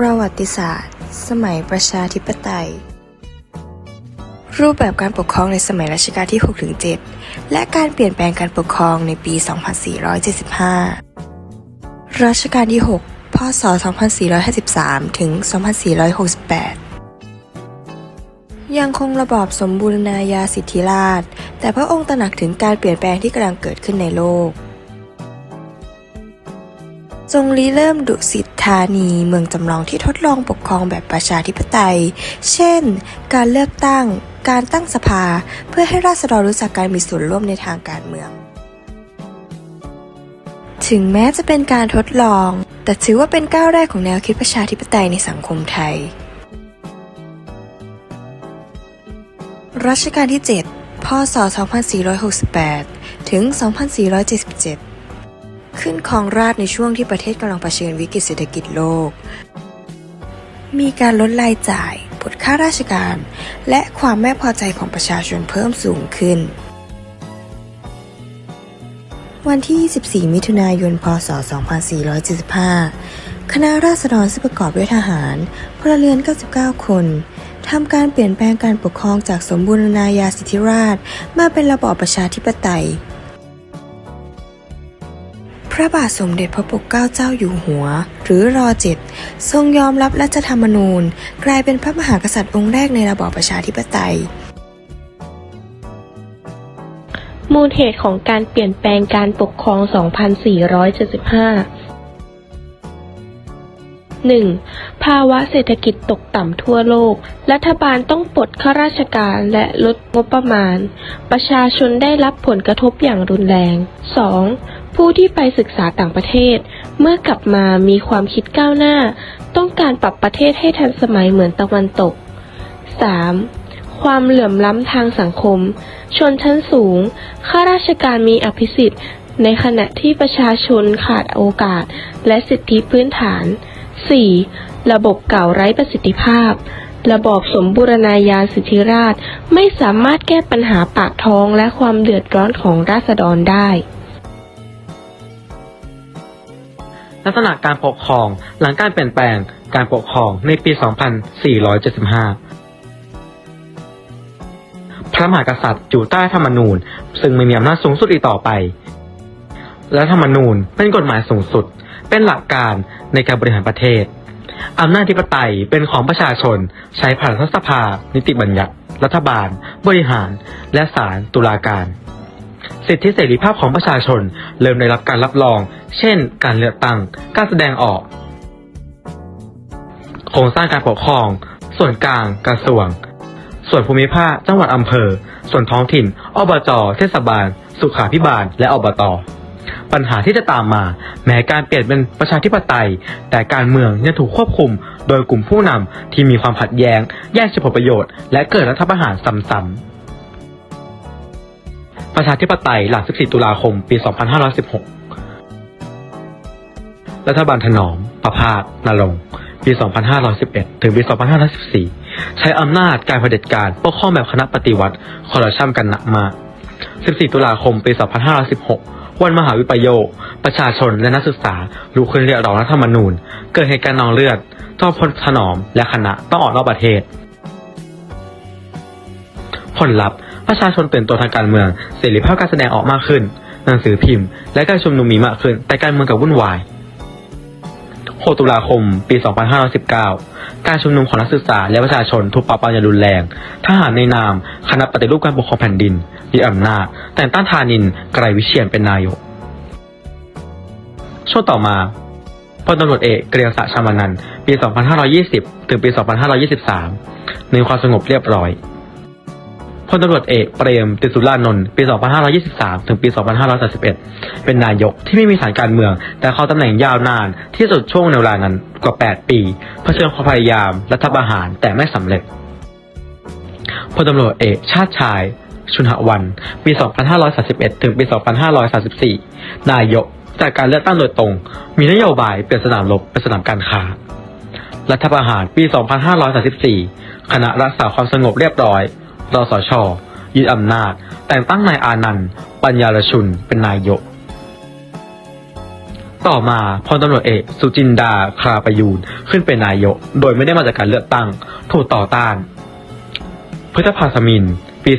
ประวัติศาสตร์ สมัยประชาธิปไตย รูปแบบการปกครองในสมัยรัชกาลที่6-7และการเปลี่ยนแปลงการปกครองในปี 2475 รัชกาลที่ 6 พศ 2453 ถึง 2468 ยังคงระบอบสมบูรณาญาสิทธิราชย์แต่พระองค์ตระหนักถึงการเปลี่ยนแปลงที่กำลังเกิดขึ้นในโลก ทรงริเริ่มดุสิตธานีเมืองจำลองที่ทดลองปกครองแบบประชาธิปไตย เช่น การเลือกตั้ง การตั้งสภา เพื่อให้ราษฎรรู้จักการมีส่วนร่วมในทางการเมือง ถึงแม้จะเป็นการทดลอง แต่ถือว่าเป็นก้าวแรกของแนวคิดประชาธิปไตยในสังคมไทย รัชกาลที่ 7 พศ 2468 ถึง 2477 ขึ้นครองราชในช่วงที่ประเทศกำลังเผชิญวิกฤตเศรษฐกิจโลก มีการลดรายจ่ายปลดค่าราชการ และความไม่พอใจของประชาชนเพิ่มสูงขึ้น วันที่ 24 มิถุนายน พศ 2475 คณะราษฎรซึ่งประกอบด้วยทหาร พลเรือน 99 คนทำการเปลี่ยนแปลงการปกครองจากสมบูรณาญาสิทธิราช มาเป็นระบอบประชาธิปไตย พระบาทสมเด็จพระปกเกล้าเจ้าอยู่หัว หรือรอเจ็ดทรงยอมรับรัฐธรรมนูญ กลายเป็นพระมหากษัตริย์องค์แรกในระบอบประชาธิปไตย มูลเหตุของการเปลี่ยนแปลงการปกครอง 2475 1. ภาวะเศรษฐกิจตกต่ำทั่วโลก รัฐบาลต้องปลดข้าราชการและลดงบประมาณ ประชาชนได้รับผลกระทบอย่างรุนแรง 2. ผู้ที่ไปศึกษาต่างประเทศ เมื่อกลับมามีความคิดก้าวหน้า ต้องการปรับประเทศให้ทันสมัยเหมือนตะวันตก 3. ความเหลื่อมล้ำทางสังคม ชนชั้นสูง ข้าราชการมีอภิสิทธิ์ ในขณะที่ประชาชนขาดโอกาส และสิทธิพื้นฐาน 4. ระบบเก่าไร้ประสิทธิภาพ ระบอบสมบูรณาญาสิทธิราชไม่สามารถแก้ปัญหาปากท้องและความเดือดร้อนของราษฎรได้ ลักษณะการปกครองหลังการเปลี่ยนแปลงการปกครองในปี 2475 พระมหากษัตริย์อยู่ใต้ธรรมนูญ ซึ่งไม่มีอำนาจสูงสุดอีกต่อไป และธรรมนูญเป็นกฎหมายสูงสุด เป็นหลักการในการบริหารประเทศ อำนาจธิปไตยเป็นของประชาชน ใช้ผ่านรัฐสภา นิติบัญญัติ รัฐบาล บริหาร และศาลตุลาการ สิทธิเสรีภาพของประชาชนเริ่มได้รับการรับรอง เช่น การเลือกตั้ง การแสดงออก โครงสร้างการปกครอง ส่วนกลาง กระทรวง ส่วนภูมิภาค จังหวัดอำเภอ ส่วนท้องถิ่น อบจ เทศบาล สุขาพิบาล และอบต ปัญหาที่จะตามมา แม้การเปลี่ยนเป็นประชาธิปไตย แต่การเมืองยังถูกควบคุม โดยกลุ่มผู้นำที่มีความขัดแย้ง แย่งชิงผลประโยชน์ และเกิดรัฐประหารซ้ำๆประชาธิปไตยหลัง 14 ตุลาคม ปี 2516 รัฐบาลถนอม ประพาสนรงปี 2511 ถึงปี 2514 ใช้อำนาจการเผด็จการปกครองแบบคณะปฏิวัติคอร์รัปชันกันหนักมาก 14 ตุลาคม ปี 2516 วันมหาวิปโยค ประชาชนและนักศึกษาลุกขึ้นเรียกร้องรัฐธรรมนูญ เกิดเหตุการณ์นองเลือดจอมพลถนอมและคณะต้องออกนอกประเทศ ผลลัพธ์ประชาชนตื่นตัวทางการเมือง เสรีภาพการแสดงออกมากขึ้น หนังสือพิมพ์ และการชุมนุมมีมากขึ้น แต่การเมืองกับวุ่นวาย 6 ตุลาคม ปี 2519 การชุมนุมของนักศึกษาและประชาชนถูกปราบปรามอย่างรุนแรง ทหารในนาม คณะปฏิรูปการปกครองแผ่นดินยึดอำนาจ แต่งตั้งธานินไกรวิเชียนเป็นนายก ช่วงต่อมาพลตำรวจเอกเกรียงศักดิ์ชามานันปี 2520 ถึงปี 2523 ในความสงบเรียบร้อย พลตำรวจเอกเปรมติสุรานนท์ปี 2523 ถึงปี 2531 เป็นนายกที่ไม่มีสายการเมือง แต่เข้าตำแหน่งยาวนานที่สุดช่วงในเวลานั้นกว่า 8 ปีเผชิญความพยายามรัฐประหารแต่ไม่สำเร็จพลตำรวจเอกชาติชาย ชุนหวัน ปี 2531 ถึงปี 2534 นายกจากการเลือกตั้งโดยตรง มีนโยบายเปลี่ยนสนามรบเป็นสนามการค้ารัฐประหารปี 2534 คณะรักษาความสงบเรียบร้อย รสช ยึดอำนาจ แต่งตั้งนายอานันต์ปัญญารชุนเป็นนายก ต่อมาพลตำรวจเอกสุจินดาคราประยูนขึ้นเป็นนายก โดยไม่ได้มาจากการเลือกตั้ง ถูกต่อต้าน พฤษภาสมิน ปี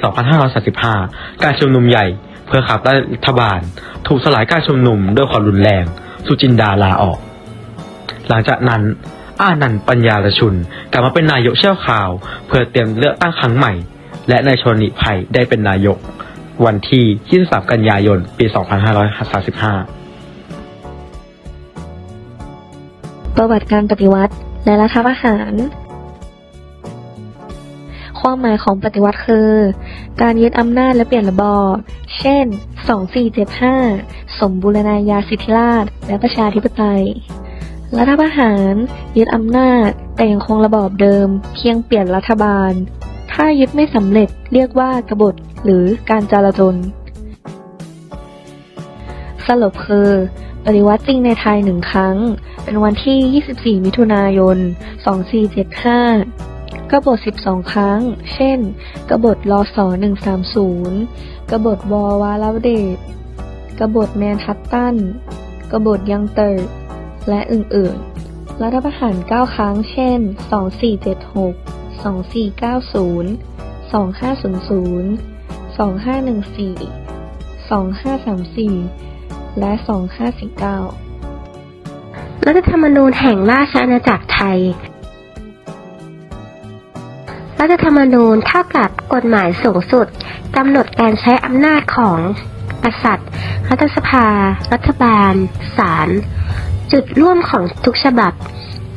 2535 การชุมนุมใหญ่เพื่อขับไล่รัฐบาล ถูกสลายการชุมนุมด้วยความรุนแรง สุจินดาลาออก หลังจากนั้นอานันต์ปัญญารชุนกลับมาเป็นนายกเชี่ยวคราว เพื่อเตรียมเลือกตั้งครั้งใหม่ และนายชนนิภัยได้เป็นนายก วันที่ 23 กันยายน ปี 2535 ประวัติการปฏิวัติและรัฐประหาร ความหมายของปฏิวัติคือ การยึดอำนาจและเปลี่ยนระบอบ เช่น 2475 สมบูรณาญาสิทธิราช และประชาธิปไตยรัฐประหารยึดอำนาจแต่ยังคงระบอบเดิม เพียงเปลี่ยนรัฐบาล ถ้ายึดไม่สำเร็จเรียกว่ากบฏหรือการจลาจล สรุปคือ ปฏิวัติจริงในไทยหนึ่งครั้ง เป็นวันที่ 24 มิถุนายน 2475 กบฏ 12 ครั้ง เช่น กบฏลศ130 กบฏวอวาลวเดชกบฏแมนฮัตตัน กบฏยังเตอร์ และอื่นๆ รัฐประหาร 9 ครั้ง เช่น 2476 2490 2500 2514 2534 และ 2549 รัฐธรรมนูญแห่งราชอาณาจักรไทย รัฐธรรมนูญเท่ากับกฎหมายสูงสุดกำหนดการใช้อำนาจของกษัตริย์ รัฐสภา รัฐบาล ศาล จุดร่วมของทุกฉบับ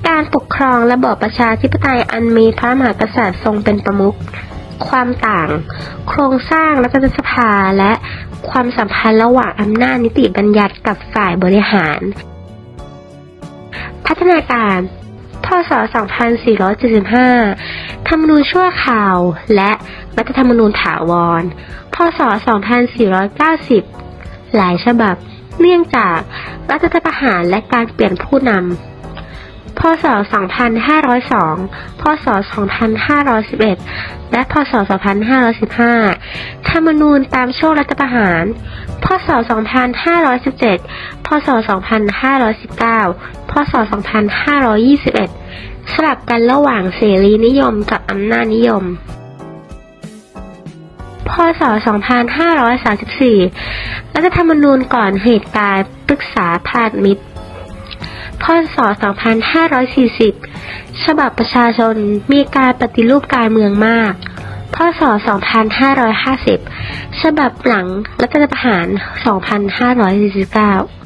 การปกครองระบอบประชาธิปไตยอันมีพระมหากษัตริย์ทรงเป็นประมุขความต่าง โครงสร้างรัฐสภาและความสัมพันธ์ระหว่างอำนาจนิติบัญญัติกับฝ่ายบริหาร พัฒนาการ พศ 2475 ธรรมนูญชั่วคราว และรัฐธรรมนูญถาวร พศ 2490 หลายฉบับ เนื่องจากรัฐประหารและการเปลี่ยนผู้นำ พศ 2502 พศ 2511 และพศ 2515 ธรรมนูญตามช่วงรัฐประหาร พศ 2517 พศ 2519 พศ 2521 สลับกันระหว่างเสรีนิยมกับอำนาจนิยมพศ 2534 รัฐธรรมนูญก่อนเหตุการณ์ปรึกษาพาดมิตร พศ 2540 ฉบับประชาชนมีการปฏิรูปการเมืองมาก พศ 2550 ฉบับหลังรัฐประหาร 2549